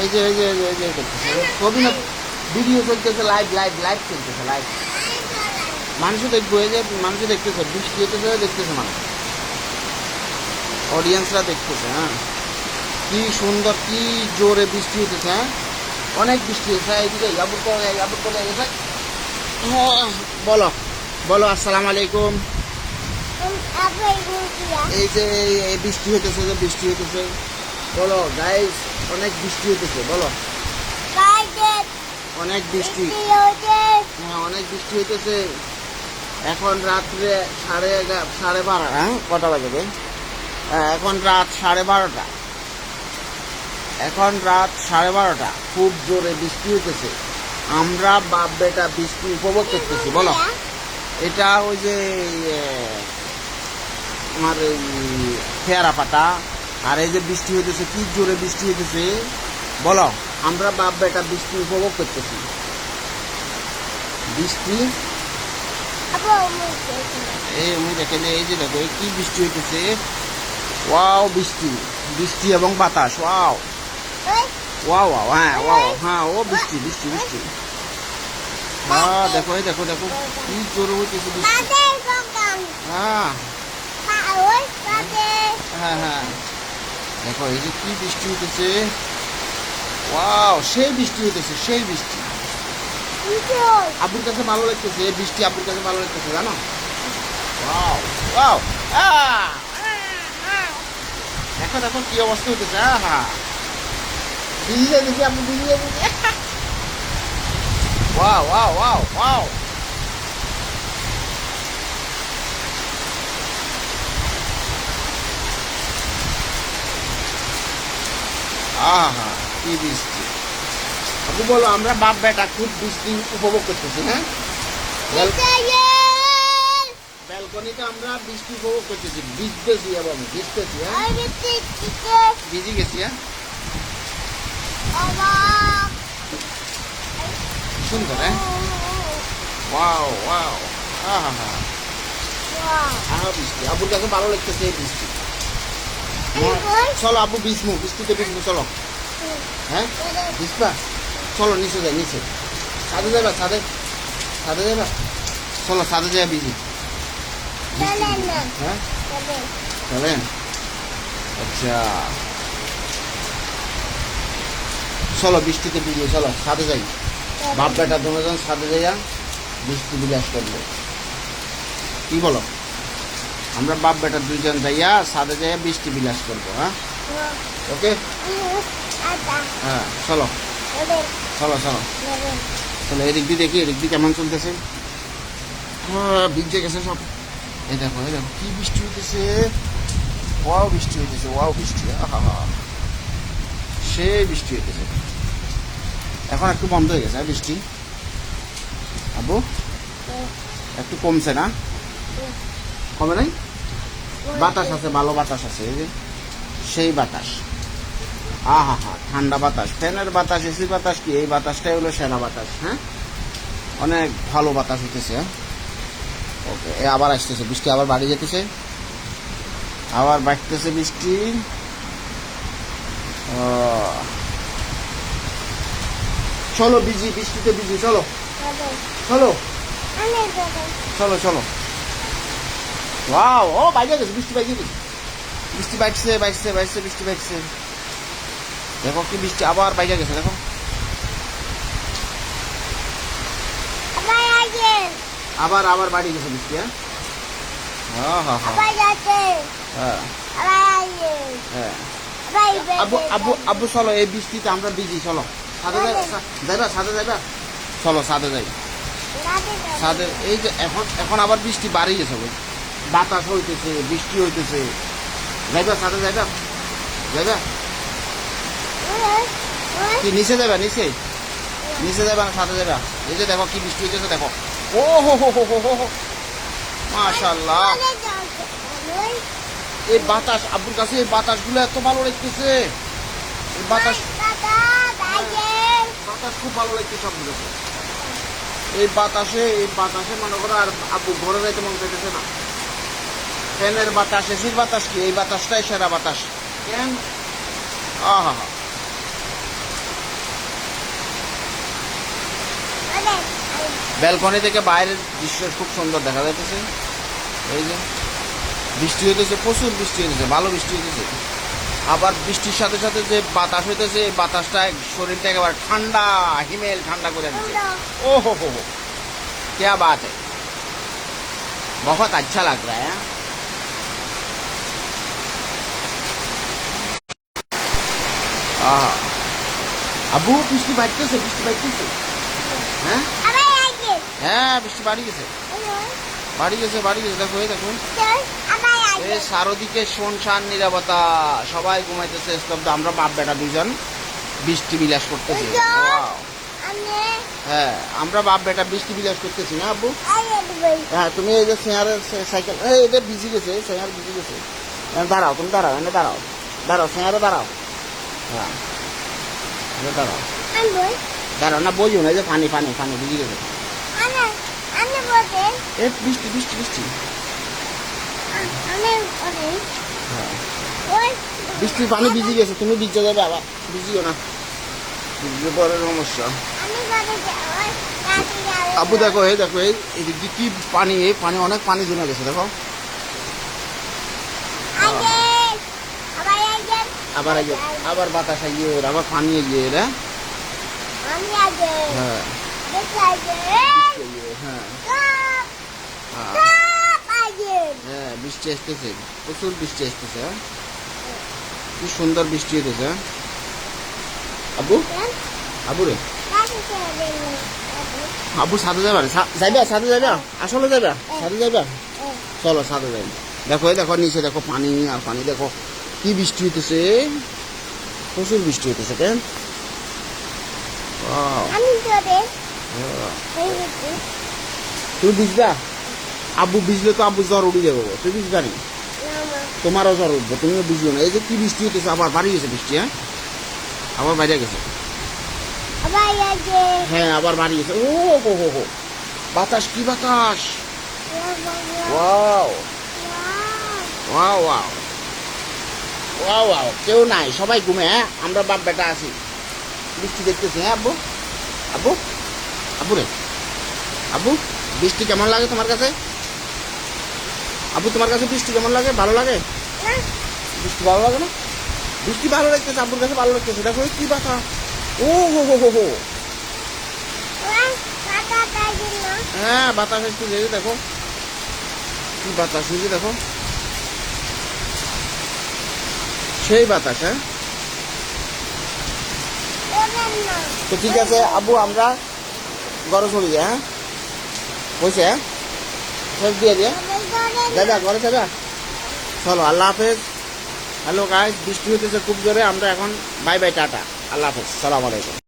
এই যে এই যে এই যে এই যে করতেছে ছবি না ভিডিও চলতেছে লাইভ লাইভ লাইভ চলতেছে লাইভ মানুষ দেখব এই যে মানুষ দেখতেছে বৃষ্টি হতেছে দেখতেছে মানুষ। অডিয়েন্সরা দেখতেছে হ্যাঁ। কি সুন্দর কি জোরে বৃষ্টি হতেছে হ্যাঁ। অনেক বৃষ্টি হয়েছে এইদিকে ইয়াবুর করে ইয়াবুর করে গেছে। হ্যাঁ, বলো বলো আসসালামু আলাইকুম। এই যে এই- বৃষ্টি হইতেছে যে বৃষ্টি হইতেছে। বলো গাইস অনেক বৃষ্টি হইতেছে বলো। অনেক বৃষ্টি। হ্যাঁ অনেক বৃষ্টি হইতেছে। এখন রাত্রে সাড়ে সাড়ে বারো হ্যাঁ কটা বাজবে? হ্যাঁ, এখন রাত সাড়ে বারোটা। এখন রাত সাড়ে বারোটা। খুব জোরে বৃষ্টি হইতেছে। আমরা বাপ বেটা বৃষ্টি উপভোগ করতেছি বলো। এটা ওই যে আমার পেয়ারা পাতা। আর এই যে বৃষ্টি হইতেছে কি জোরে বৃষ্টি হইতেছে? বলো। আমরা বাপ বেটা বৃষ্টি উপভোগ করতেছি। বৃষ্টি? এই আমি দেখেন এই যে দেখো কি বৃষ্টি হইতেছে? ওয়াও বৃষ্টি। বৃষ্টি এবং বাতাস ওয়াও। ওয়াও ওয়াও হ্যাঁ ওয়াও হ্যাঁ ও বৃষ্টি বৃষ্টি বৃষ্টি। হ্যাঁ দেখো এই দেখো দেখো কি জোরে হইতেছে বৃষ্টি। হ্যাঁ। হ্যাঁ হ্যাঁ। দেখো, এই যে কি বৃষ্টি হইতেছে? ওয়াও, সেই বৃষ্টি হইতেছে, সেই বৃষ্টি। আব্বুর কাছে ভালো লাগতেছে, এই বৃষ্টি আব্বুর কাছে ভালো লাগতেছে, জানো? Wow wow! দেখো দেখো, কি অবস্থা হইতেছে, আহা! ভিজে দিছি আব্বু ভিজে দিছি ওয়াও ওয়াও ওয়াও ওয়াও। আহা কি বৃষ্টি। আপু বলো আমরা বাপ বেটা খুব বৃষ্টি উপভোগ করতেছি হ্যাঁ? ব্যালকনিতে আমরা বৃষ্টি উপভোগ করতেছি ভিজতেছি এবং ভিজতেছি হ্যাঁ? ভিজে গেছি হ্যাঁ? সুন্দর হ্যাঁ? Wow wow. আহা হা। আহা বৃষ্টি। আবুর কাছে ভালো লাগতেছে এই বৃষ্টি। চলো আবু বিসমু বৃষ্টিতে বিসমু চলো হ্যাঁ বিসবা চলো নিচে যাই নিচে ছাদে যাবা ছাদে ছাদে যাবা চলো ছাদে যাই বিজি হ্যাঁ চলেন আচ্ছা চলো বৃষ্টিতে বিজি চলো ছাদে যাই বাপ বেটা দুজন ছাদে যাইয়া বৃষ্টি বিলাস করব কি বলো আমরা বাপ বেটা দুইজন যাইয়া ছাদে যাইয়া বৃষ্টি বিলাস করব হ্যাঁ? ওকে? হ্যাঁ চলো। চলো চলো। চলো এদিক দিয়ে দেখি এদিক দিয়ে কেমন চলতেছে। ভিজে গেছে সব। এই দেখো এই দেখো কি বৃষ্টি হইতেছে। ওয়াও বৃষ্টি হইতেছে ওয়াও বৃষ্টি সে বৃষ্টি হইতেছে। এখন একটু বন্ধ হয়ে গেছে হ্যাঁ, বৃষ্টি? আবু? একটু কমছে না? কমে নাই? বাতাস আছে ভালো বাতাস আছে এই যে। সেই বাতাস। আহা হা ঠান্ডা বাতাস। ফ্যানের বাতাস এসি বাতাস কি? এই বাতাসটাই হলো সেরা বাতাস হ্যাঁ? অনেক ভালো বাতাস হইতেছে হ্যাঁ? ওকে এ আবার আসতেছে বৃষ্টি আবার বাড়ি যেতেছে। আবার বাড়তেছে বৃষ্টি। ও। চলো বিজি বৃষ্টিতে বিজি চলো। চলো। চলো চলো। ওয়াও ও বাইরে গেছে বৃষ্টি বাইরে গেছে বৃষ্টি বাইটছে বাইটছে বাইটছে বৃষ্টি বাইটছে দেখো কি বৃষ্টি আবার বাইরে গেছে দেখো। আবার আবার বাড়ি গেছে বৃষ্টি হ্যাঁ? হ্যাঁ হ্যাঁ হ্যাঁ। হ্যাঁ। হ্যাঁ। আবু আবু আবু চলো এই বৃষ্টিতে আমরা বিজি চলো। সাদে যাইবা যাইবা সাদে যাইবা? চলো সাদে যাই। সাদে এই যে এখন এখন আবার বৃষ্টি বাড়ি গেছে বই বাতাস হইতেছে, বৃষ্টি হইতেছে। যাইবা সাদে যাইবা। যাইবা। কি, নিচে যাবা নিচে? নিচে যাবা না সাদে যাবা এই যে দেখো কি বৃষ্টি হইতেছে, দেখো। ও হো হো হো হো হো মাশাল্লাহ এই বাতাস, আব্বুর কাছে এই বাতাসগুলো এত ভালো লাগতেছে। এই বাতাস বাতাস খুব ভালো লাগতেছে আব্বুর এই বাতাসে এই বাতাসে মনে করো আর আব্বু ঘরে যাইতে মন চাইতেছে না। ফ্যানের বাতাস এসির বাতাস কি এই বাতাসটাই সেরা বাতাস কেন আহা ব্যালকনি থেকে বাইরের দৃশ্য খুব সুন্দর দেখা যাচ্ছে এই যে বৃষ্টি হইতেছে প্রচুর বৃষ্টি হইতেছে ভালো বৃষ্টি হইতেছে আবার বৃষ্টির সাথে সাথে যে বাতাস হইতেছে এই বাতাসটা শরীরটা একেবারে ঠান্ডা হিমেল ঠান্ডা করে দিচ্ছে ओ हो हो हो क्या बात है बहुत अच्छा लग रहा है আহা। আবু বৃষ্টি বাড়তেছে বৃষ্টি বাড়তেছে হ্যাঁ? হ্যাঁ বৃষ্টি বাড়ি গেছে। বাড়ি গেছে বাড়ি গেছে। দেখো এই দেখো। এই চারোদিকে শুনশান নিরাপত্তা সবাই ঘুমাইতেছে স্তব্ধ। আমরা বাপ বেটা দুজন বৃষ্টি বিলাস করতেছি! হ্যাঁ আমরা বাপ বেটা বৃষ্টি বিলাস করতেছি না আব্বু? হ্যাঁ তুমি এই যে সেয়ারের সাইকেল এই এটা ভিজি গেছে সেয়ার ভিজি গেছে। দাঁড়াও তুমি দাঁড়াও এনে দাঁড়াও। দাঁড়াও সেয়ারে দাঁড়াও। হ্যাঁ। এনে দাঁড়াও দাঁড়াও না বইও না যে পানি পানি পানি ভিজি গেছে? এ বৃষ্টি বৃষ্টি বৃষ্টি। হ্যাঁ। বৃষ্টির পানি ভিজি গেছে তুমি ভিজে যাবে আবার ভিজিও না। ভিজলে পরে সমস্যা। আবু দেখো এই দেখো এই এদিক দিয়ে কি পানি এই পানি অনেক পানি জমে গেছে দেখো। আবার এই আবার বাতাস আইয়ে ওর আবার পানি এগিয়ে এর? হ্যাঁ। হ্যাঁ। হ্যাঁ। হ্যাঁ। হ্যাঁ বৃষ্টি আসতেছে প্রচুর বৃষ্টি আসতেছে কি সুন্দর বৃষ্টি হতেছে আবু? আবু রে? আবু সাথে যাবে যাইবে সাথে যাবে আসলে যাবে সাথে যাবে চলো সাথে যাবে দেখো দেখো নিচে দেখো পানি আর পানি দেখো। কি বৃষ্টি হইতেছে? প্রচুর বৃষ্টি হইতেছে কেন. তুমি বুঝবা আব্বু বুঝলে তো আব্বু জ্বর উঠে যাব তুই বুঝবা নি? তোমারও জ্বর উঠবো তুমিও বুঝলো না। এই যে কি বৃষ্টি হইতেছে আবার বাড়ি গেছে বৃষ্টি হ্যাঁ? আবার বাইরে গেছে? হ্যাঁ আবার বাড়ি গেছে। ও হো হো হো বাতাস কি বাতাস? Wow wow wow wow wow কেউ নাই সবাই ঘুমে হ্যাঁ? আমরা বাপ বেটা আছি। বৃষ্টি দেখতেছি হ্যাঁ আব্বু? আব্বু? আব্বু রে? আব্বু বৃষ্টি কেমন লাগে তোমার কাছে? আব্বু তোমার কাছে বৃষ্টি কেমন লাগে? ভালো লাগে? বৃষ্টি ভালো লাগে না? বৃষ্টি ভালো লাগতেছে আব্বুর কাছে ভালো লাগতেছে। দেখো কি বাতাস ও হো হো হো হো। হ্যাঁ বাতাস আসতেছে এই দেখো। কি বাতাস দেখো। সেই বাতাস হ্যাঁ? তো ঠিক আছে আবু আমরা ঘরে চলে যাই হ্যাঁ? বসে হ্যাঁ? দিয়ে দিয়ে দাদা, ঘরে দাদা? চলো, আল্লাহ হাফেজ। হ্যালো গাইজ বৃষ্টি হতেছে খুব জোরে, আমরা এখন বাই বাই টাটা। আল্লাহ হাফেজ, সালাম আলাইকুম।